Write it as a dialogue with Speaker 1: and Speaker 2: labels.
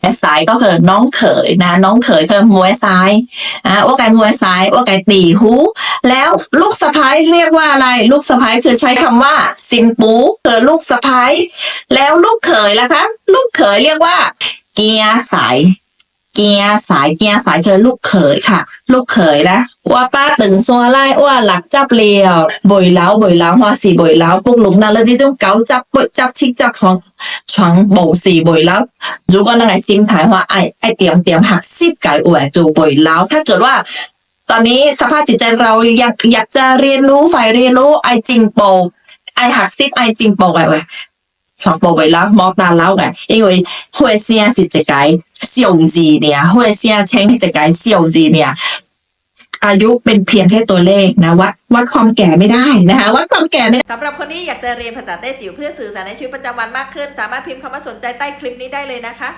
Speaker 1: แม่สายก็คือน้องเขยนะ น้องเขยคือมวยซ้ายอ่าว่าไก่มวยซ้ายว่าไก่ตีหู แล้วลูกสะพ้ายเรียกว่าอะไร ลูกสะพ้ายคือใช้คำว่าซิมปูคือลูกสะพ้ายแล้วลูกเขยล่ะคะ ลูกเขยเรียกว่า เกียร์สายเกียร์สายเกียร์สายคือลูกเขยค่ะ ลูกเขยนะว่าป้าตึงซัวไล่ว่าหลักจับเลียวบ่อยเล้าบ่อยเล้า hoa สีบ่อยเล้าปุ้งหลุมนั่นแล้วจีจงเกาจับปจับชิกจับของ 床冇事背แล้ว如果นั่นไงซิมถ่ายว่าไอไอเตรียมเตรียมหักซิบไก่อวยจูบอยแล้ว ถ้าเกิดว่า ตอนนี้สภาพจิตใจเราอยากอยากจะเรียนรู้ฝ่ายเรียนรู้ไอจริงโปไอหักซิบไอจริงโปไงเว้ย床部位啦，莫大佬嘅，因为会声是一个数字呢，会声称一个数字呢， อายุเป็นเพียงแค่ตัวเลขนะวัดวัดความแก่ไม่ได้นะคะวัดความแก่ไม่ได้
Speaker 2: สำหรับคนที่อยากจะเรียนภาษาเต้จิ๋วเพื่อสื่อสารในชีวิตประจำวันมากขึ้น สามารถพิมพ์คำว่าสนใจใต้คลิปนี้ได้เลยนะคะ